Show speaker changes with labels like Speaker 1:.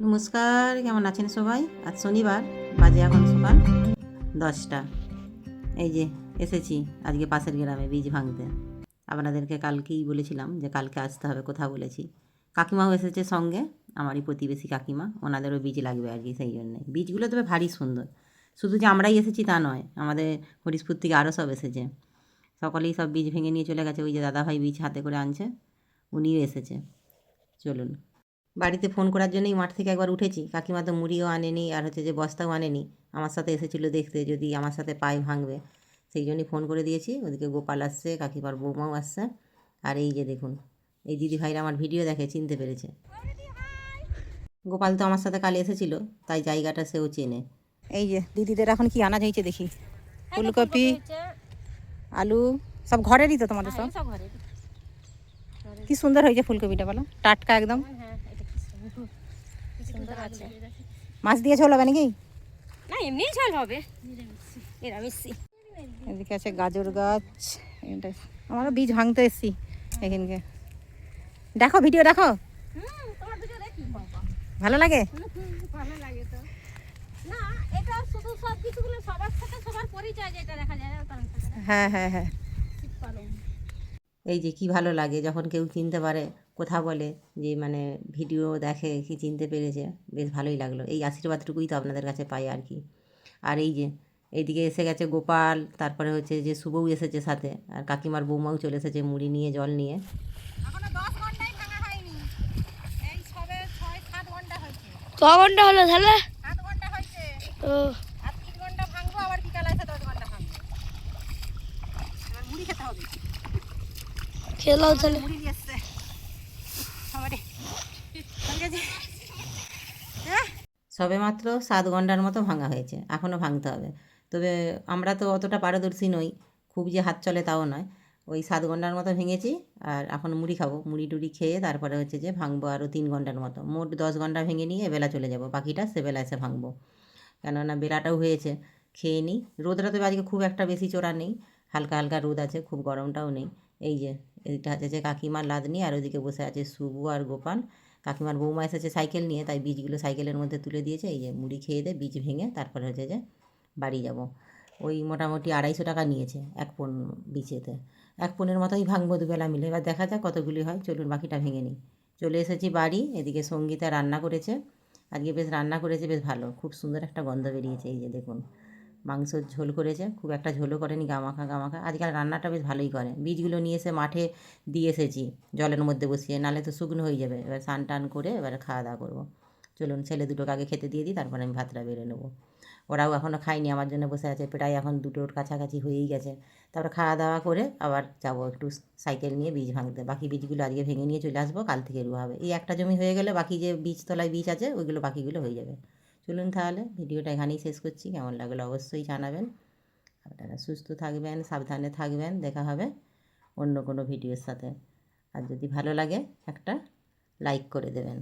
Speaker 1: নমস্কার, কেমন আছেন সবাই? আজ শনিবার, বাজে এখন সকাল দশটা। এই যে, এসেছি আজকে পাশের গ্রামে বীজ ভাঙতে। আপনাদেরকে কালকেই বলেছিলাম যে কালকে আসতে হবে কোথাও বলেছি। কাকিমাও এসেছে সঙ্গে, আমারই প্রতিবেশী কাকিমা, ওনাদেরও বীজ লাগবে আর কি, সেই জন্যে। বীজগুলো তবে ভারী সুন্দর। শুধু যে আমরাই এসেছি তা নয়, আমাদের হরিশপুর থেকে আরও সব এসেছে। সকলেই সব বীজ ভেঙে নিয়ে চলে গেছে, ওই যে দাদাভাই বীজ হাতে করে আনছে, উনিও এসেছে। চলুন বাড়িতে ফোন করার জন্যই মাঠ থেকে একবার উঠেছি। কাকিমা তো মুড়িও আনেনি আর হচ্ছে যে বস্তাও আনেনি। আমার সাথে এসেছিল দেখতে যদি আমার সাথে পায়ে ভাঙবে। সেই জন্যই ফোন করে দিয়েছি। ওদিকে গোপাল আসছে কাকিমার বৌমাও আসছে। আর এই যে দেখুন এই দিদি ভাইরা আমার ভিডিও দেখে চিনতে পেরেছে। গোপাল তো আমার সাথে কাল এসেছিল তাই জায়গাটা সেও চেনে। এই যে দিদিদের এখন কি আনাজ হয়েছে দেখি? ফুলকপি আলু সব ঘরেরই তো তোমাদের সব?
Speaker 2: সব
Speaker 1: কি সুন্দর হয়েছে ফুলকপিটা বলো। টাটকা একদম
Speaker 2: হ্যাঁ এটা কি সুন্দর কি সুন্দর আছে
Speaker 1: মাছ দিয়ে ঝোল হবে নাকি?
Speaker 2: না এমনি ঝাল হবে। নিরামিষি।
Speaker 1: এদিকে আছে গাজর গাছ। এটা আমারও বীজ ভাঙতে এসছি এখানকে। দেখো ভিডিও দেখো। ভালো লাগে?
Speaker 2: ভালো লাগে তো। না এটা শুধু সব কিছুগুলো সবার সাথে সবার পরিচয় যেটা দেখা যায় না তার সাথে।
Speaker 1: হ্যাঁ হ্যাঁ হ্যাঁ। এই যে কি ভালো লাগে যখন কেউ চিনতে পারে কথা বলে যে মানে ভিডিও দেখে কি চিনতে পেরেছে বেশ ভালোই লাগল। এই আশীর্বাদটুকুই তো আপনাদের কাছে পাই আর কি। আর এই যে এইদিকে এসে গেছে গোপাল তারপরে হচ্ছে যে শুভও এসেছে সাথে আর কাকিমার বৌমাও চলে এসেছে মুড়ি নিয়ে জল নিয়ে।
Speaker 2: ঘণ্টা
Speaker 3: ক ঘণ্টা হলো তাহলে?
Speaker 2: ঘণ্টা হয়েছে।
Speaker 3: ও।
Speaker 2: আর তিন ঘণ্টা ভাঙবো আবার বিকাল আছে দশ ঘণ্টা ভাঙবো। এবার মুড়ি খেতে হবে।
Speaker 3: খেলাও তাহলে
Speaker 2: আমারে
Speaker 1: সবে মাত্র সাত ঘণ্টার মতো ভাঙা হয়েছে এখনও ভাঙতে হবে। তবে আমরা তো অতটা পারদর্শী নই খুব যে হাত চলে তাও নয়। ওই সাত ঘণ্টার মতো ভেঙেছি আর এখন মুড়ি খাব। মুড়ি টুড়ি খেয়ে তারপরে হচ্ছে যে ভাঙবো আরও তিন ঘণ্টার মতো। মোট দশ ঘণ্টা ভেঙে নিয়ে বেলা চলে যাব। বাকিটা সেবেলা এসে ভাঙবো। কেননা বেলাটাও হয়েছে খেয়ে নিই। রোদটা তো আজকে খুব একটা বেশি চোরা নেই হালকা হালকা রোদ আছে খুব গরমটাও নেই। এই যে এইটা হচ্ছে যে কাকিমার লাদনি আর ওদিকে বসে আছে শুভু আর গোপাল। কাকিমার বৌমা এসেছে সাইকেল নিয়ে, তাই বীজগুলো সাইকেলের মধ্যে তুলে দিয়েছে। এই যে মুড়ি খেয়ে দিয়ে বীজ ভেঙে তারপরে হচ্ছে যে বাড়ি যাব। ওই মোটামুটি আড়াইশো টাকা নিয়েছে এক পন বীজেতে এক পনেরো মতোই ভাঙবো দুবেলা মিলে। এবার দেখা যাক কতগুলি হয়, চলুন বাকিটা ভেঙে নিই। চলে এসেছি বাড়ি, এদিকে সঙ্গীতা রান্না করেছে। আজকে বেশ রান্না করেছে, বেশ ভালো। খুব সুন্দর একটা গন্ধ বেরিয়েছে, এই যে দেখুন। মাংসর ঝোল করেছে, খুব একটা ঝোলও করেনি, গামাখা গামাখা। আজকাল রান্নাটা বেশ ভালোই করে। বীজগুলো নিয়ে এসে মাঠে দিয়ে এসেছি, জলের মধ্যে বসিয়ে নালে তো শুকনো হয়ে যাবে। এবার স্নান টান করে এবারে খাওয়া দাওয়া করব। চলুন, ছেলে দুটোকে আগে খেতে দিয়ে দিই, তারপরে আমি ভাতটা বেড়ে নেব। ওরাও এখনও খায়নি, আমার জন্য বসে আছে, প্রায় এখন দুটোর কাছাকাছি হয়েই গেছে। তারপরে খাওয়া দাওয়া করে আবার যাব একটু সাইকেল নিয়ে বীজ ভাঙতে। বাকি বীজগুলো আজকে ভেঙে নিয়ে চলে আসব, কাল থেকে রুয়া হবে। এই একটা জমি হয়ে গেলে বাকি যে বীজতলায় বীজ আছে, ওইগুলো বাকিগুলো হয়ে যাবে। চলুন তাহলে ভিডিওটা এখানেই শেষ করছি। কেমন লাগল অবশ্যই জানাবেন। আপনারা সুস্থ থাকবেন, সাবধানে থাকবেন। দেখা হবে অন্য কোনো ভিডিওর সাথে। আর যদি ভালো লাগে একটা লাইক করে দেবেন।